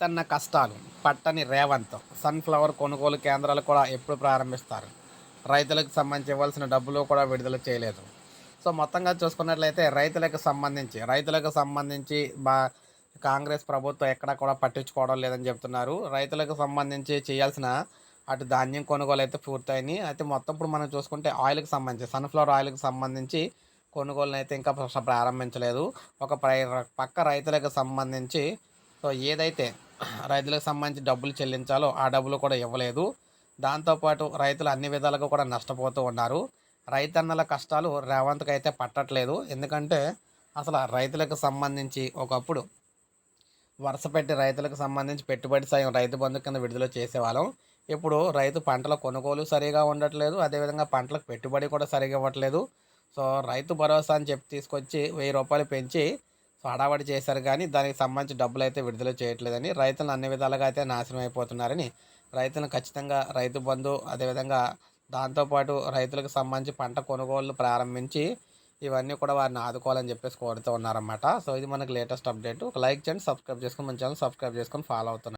రైతన్న కష్టాలు పట్టని రేవంత్ సన్ఫ్లవర్ కొనుగోలు కేంద్రాలు కూడా ఎప్పుడు ప్రారంభిస్తారు? రైతులకు సంబంధించి ఇవ్వాల్సిన డబ్బులు కూడా విడుదల చేయలేదు. సో మొత్తంగా చూసుకున్నట్లయితే రైతులకు సంబంధించి రైతులకు సంబంధించి బా కాంగ్రెస్ ప్రభుత్వం ఎక్కడా కూడా పట్టించుకోవడం లేదని చెప్తున్నారు. రైతులకు సంబంధించి చేయాల్సిన అటు ధాన్యం కొనుగోలు అయితే పూర్తయినాయి అయితే మొత్తం ఇప్పుడు మనం చూసుకుంటే ఆయిల్కి సంబంధించి సన్ఫ్లవర్ ఆయిల్కి సంబంధించి కొనుగోలును అయితే ఇంకా ప్రారంభించలేదు. ఒక ప్రై- పక్క రైతులకు సంబంధించి సో ఏదైతే రైతులకు సంబంధించి డబ్బులు చెల్లించాలో ఆ డబ్బులు కూడా ఇవ్వలేదు. దాంతోపాటు రైతులు అన్ని విధాలుగా కూడా నష్టపోతూ ఉన్నారు. రైతన్నల కష్టాలు రేవంత్కి అయితే పట్టట్లేదు. ఎందుకంటే అసలు రైతులకు సంబంధించి ఒకప్పుడు వరుస పెట్టి రైతులకు సంబంధించి పెట్టుబడి సాయం రైతు బంధు కింద విడుదల చేసేవాళ్ళం. ఇప్పుడు రైతు పంటల కొనుగోలు సరిగా ఉండట్లేదు. అదేవిధంగా పంటలకు పెట్టుబడి కూడా సరిగా ఇవ్వట్లేదు. సో రైతు భరోసా అని చెప్పి తీసుకొచ్చి వెయ్యి రూపాయలు పెంచి సో హడావడి చేశారు కానీ దానికి సంబంధించి డబ్బులు అయితే విడుదల చేయట్లేదని రైతులు అన్ని విధాలుగా అయితే నాశనం అయిపోతున్నారని రైతులను ఖచ్చితంగా రైతు బంధు అదేవిధంగా దాంతోపాటు రైతులకు సంబంధించి పంట కొనుగోలు ప్రారంభించి ఇవన్నీ కూడా వారిని ఆదుకోవాలని చెప్పేసి కోరుతూ ఉన్నారన్నమాట. సో ఇది మనకి లేటెస్ట్ అప్డేట్. ఒక లైక్ చేయండి సబ్స్క్రైబ్ చేసుకొని మన ఛానల్ సబ్స్క్రైబ్ చేసుకొని ఫాలో అవుతున్నాను